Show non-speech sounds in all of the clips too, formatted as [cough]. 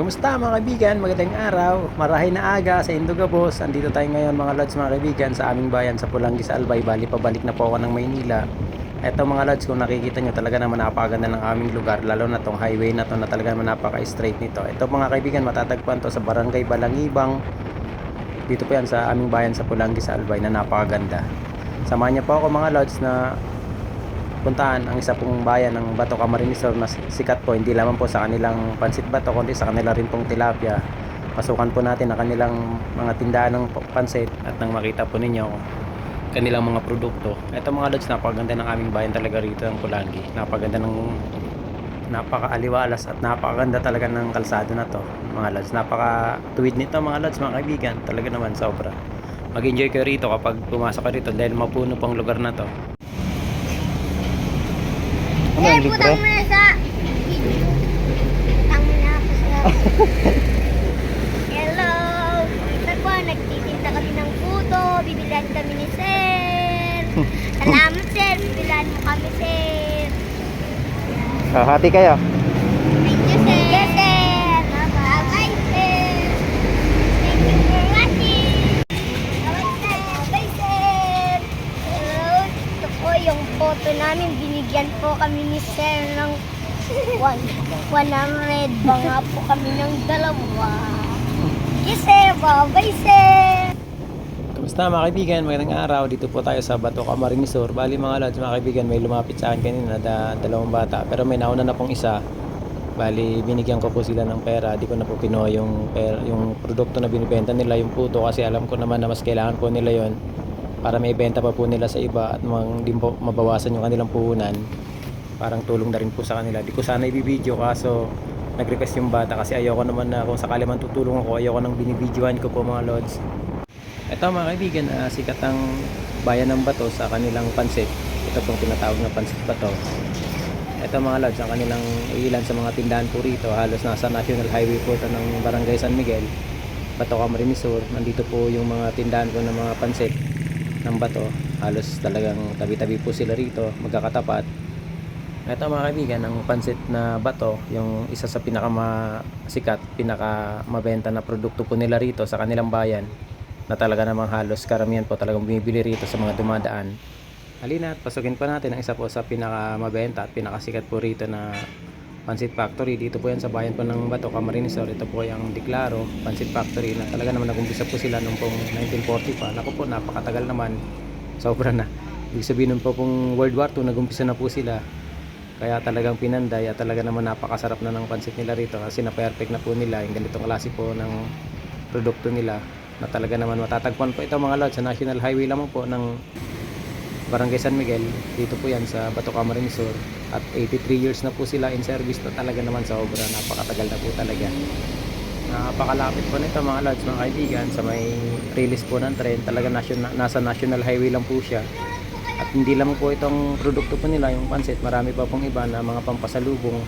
Kumusta mga kaibigan? Magandang araw. Marahay na aga sa Indogabos. Andito tayo ngayon mga lods mga kaibigan sa aming bayan sa Pulangi sa Albay. Bali pabalik na po ako ng Maynila. Eto mga lods kung nakikita nyo talaga naman napakaganda ng aming lugar lalo na tong highway na to na talaga naman napaka-straight nito. Ito mga kaibigan matatagpuan to sa Barangay Balangibang. Dito po yan sa aming bayan sa Pulangi sa Albay na napakaganda. Samahan niyo po ako mga lods na puntahan ang isa pong bayan ng Bato Camarines. Sur na sikat po hindi lamang po sa kanilang pansit bato kundi sa kanila rin pong tilapia. Pasukan po natin ang kanilang mga tindahan ng pansit at nang makita po ninyo kanilang mga produkto. Ito mga lods napakaganda ng aming bayan talaga rito ng Pulangi napakaganda ng napakaaliwalas at napakaganda talaga ng kalsado na to mga lods. Napaka tuwid nito mga lods mga kaibigan. Talaga naman sobra. Mag enjoy kayo rito kapag pumasok kayo rito dahil mapuno pang lugar na to ano Eh, yung libre? putang mo na sa video. Putang mo na ako sa... [laughs] Hello! Ito po, nagtitinda kami ng puto. Bibilan kami ni Sir. Salamat, Sir. Bibilan mo kami, Sir. Ah, hati kayo. Thank you, Sir. Yes, Sir. Bye-bye, Sir. Thank you for watching. Bye-bye, Sir. Bye, Sir. Hello. Ito po yung photo namin. Binigyan po kami ni Sir ng one, 100. Mga po kami ng dalawa. Yes, Sir. Bye-bye, Sir. Kamusta mga kaibigan? Magandang araw. Dito po tayo sa Bato Camarines Sur. Bali mga lads, mga kaibigan, may lumapit sa akin kanina da, dalawang bata. Pero may nauna na pong isa. Bali, binigyan ko po sila ng pera. Di ko na po pinuha yung, pera, yung produkto na binibenta nila, yung puto. Kasi alam ko naman na mas kailangan po nila yon para may benta pa po nila sa iba at mang, di po mabawasan yung kanilang puhunan. Parang tulong na rin po sa kanila. Di ko sana ibibideo kaso nag-request yung bata kasi ayoko naman na kung sakali man tutulong ako, ayoko nang binibidyohan ko po mga lods. Ito mga kaibigan, ah, sikat ang bayan ng Bato sa kanilang pansit. Ito pong tinatawag na pansit Bato. Ito mga lods, ang kanilang ilan sa mga tindahan po rito, halos nasa National Highway po ito ng Barangay San Miguel, Bato Camarines. Nandito po yung mga tindahan ko ng mga pansit ng Bato. Halos talagang tabi-tabi po sila rito, magkakatapat. Ito mga kaibigan, ang pansit na bato, yung isa sa pinakamasikat, pinakamabenta na produkto po nila rito sa kanilang bayan na talaga namang halos karamihan po talagang bumibili rito sa mga dumadaan. Halina at pasukin pa natin ang isa po sa pinakamabenta at pinakasikat po rito na Pansit Factory. Dito po yan sa bayan po ng Bato, Camarines Sur. Ito po yung Declaro Pansit Factory na talaga naman nagumpisa po sila noong pong 1940 pa. Naku po, napakatagal naman. Sobra na. Ibig sabihin po pong World War II, nagumpisa na po sila. Kaya talagang pinanday at talaga naman napakasarap na ng pansit nila rito kasi na-perfect na po nila yung ganitong klase po ng produkto nila na talaga naman matatagpuan po ito mga lods sa National Highway lamang po ng Barangay San Miguel dito po yan sa Bato Camarines Sur at 83 years na po sila in service na talaga naman sa obra. Napakatagal na po talaga. Napakalapit po nito mga lods mga kaibigan sa may release po ng tren. Talaga national, nasa National Highway lang po siya. At hindi lang po itong produkto po nila yung pansit. Marami pa pong iba na mga pampasalubong.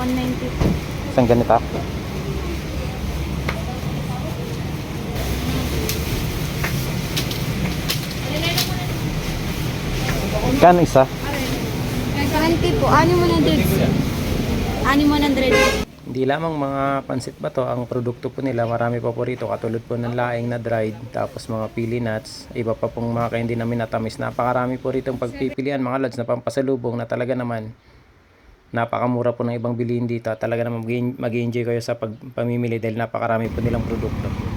190. isang ganito Kano isa? 70 po. Ano mo Ano mo Hindi lamang mga pansit ba to ang produkto po nila marami pa po rito katulad po ng laing na dried tapos mga pili nuts iba pa pong mga candy na minatamis napakarami po rito ang pagpipilian mga lads na pampasalubong na talaga naman napakamura po ng ibang bilihin dito talaga naman mag enjoy kayo sa pagpamimili dahil napakarami po nilang produkto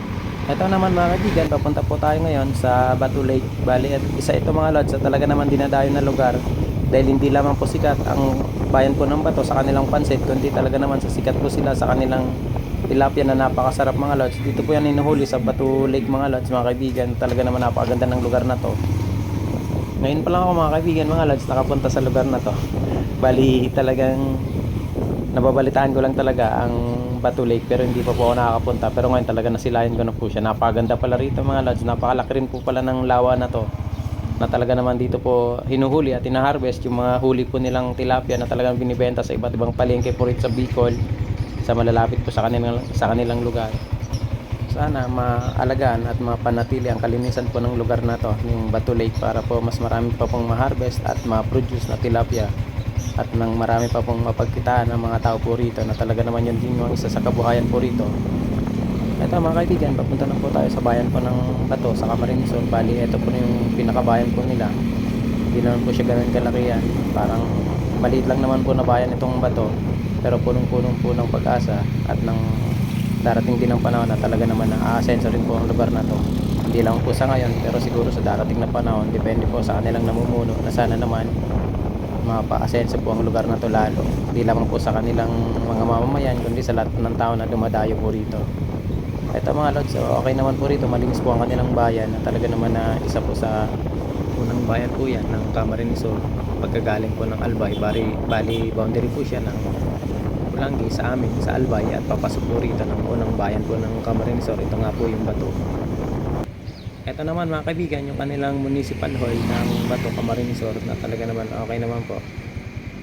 ito naman mga kaibigan, papunta po tayo ngayon sa Batu Lake. Bali at isa ito mga lods sa talaga naman dinadayo na lugar dahil hindi lamang po sikat ang bayan po ng Bato sa kanilang pansit kundi talaga naman sa sikat po sila sa kanilang tilapia na napakasarap mga lods. Dito po yan inuhuli sa Batu Lake mga lods mga kaibigan. Talaga naman napakaganda ng lugar na to. Ngayon pa lang ako mga kaibigan mga lods nakapunta sa lugar na to. Bali talagang nababalitaan ko lang talaga ang Batu Lake pero hindi pa po ako nakakapunta. Pero ngayon talaga nasilayan ko na po siya. Napakaganda pala rito mga lods. Napakalaki rin po pala ng lawa na to na talaga naman dito po hinuhuli at inaharvest yung mga huli po nilang tilapia na talagang binibenta sa iba't ibang palengke po rito sa Bicol sa malalapit po sa kanilang, sa kanilang lugar. Sana maalagaan at mapanatili ang kalinisan po ng lugar na to yung Batu Lake para po mas marami pa pong ma-harvest at ma-produce na tilapia at nang marami pa pong mapagkitaan ng mga tao po rito na talaga naman yun din yung isa sa kabuhayan po rito. Ito mga kaibigan, papunta na po tayo sa bayan po ng Bato sa Camarines Sur. Bali, ito po yung pinakabayan po nila. Hindi naman po siya ganun kalakihan. Parang maliit lang naman po na bayan itong Bato. Pero punong-punong po ng pag-asa at ng darating din ang panahon na talaga naman na aasenso rin po ang lugar na to. Hindi lang po sa ngayon, pero siguro sa darating na panahon, depende po sa kanilang namumuno na sana naman mapa-asenso po ang lugar na to lalo. Hindi lamang po sa kanilang mga mamamayan, kundi sa lahat ng tao na dumadayo po rito. Ito mga lods, okay naman po rito, malinis po ang kanilang bayan na talaga naman na isa po sa unang bayan po yan ng Camarines Sur. Pagkagaling po ng Albay, bali, bali boundary po siya ng Pulangi sa amin, sa Albay at papasok po rito ng unang bayan po ng Camarines. Ito nga po yung bato. Ito naman mga kaibigan, yung kanilang municipal hall ng Bato Camarines Sur na talaga naman okay naman po.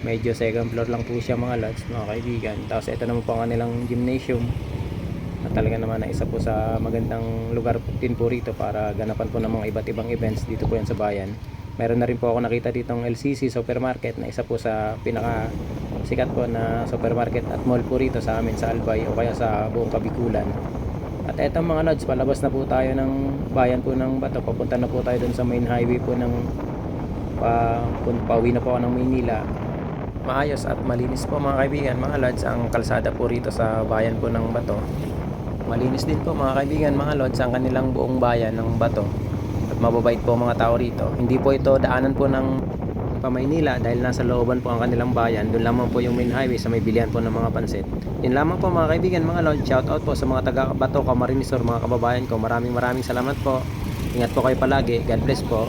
Medyo second floor lang po siya mga lods, mga kaibigan. Tapos ito naman po ang kanilang gymnasium na talaga naman na isa po sa magandang lugar din po rito para ganapan po ng mga iba't ibang events dito po yan sa bayan. Meron na rin po ako nakita dito ng LCC supermarket na isa po sa pinaka sikat po na supermarket at mall po rito sa amin sa Albay o kaya sa buong Kabikulan. At eto mga lods, palabas na po tayo ng bayan po ng Bato. Papunta na po tayo dun sa main highway po ng pa, pauwi na po ako ng Maynila. Maayos at malinis po mga kaibigan, mga lods, ang kalsada po rito sa bayan po ng Bato. Malinis din po mga kaibigan, mga lods, ang kanilang buong bayan ng Bato. At mababait po mga tao rito. Hindi po ito daanan po ng pamaynila dahil nasa looban po ang kanilang bayan. Doon lamang po yung main highway sa may bilihan po ng mga pansit. Yun lamang po mga kaibigan, mga lods, shout out po sa mga taga Bato, Camarines Sur, mga kababayan ko. Maraming maraming salamat po. Ingat po kayo palagi. God bless po.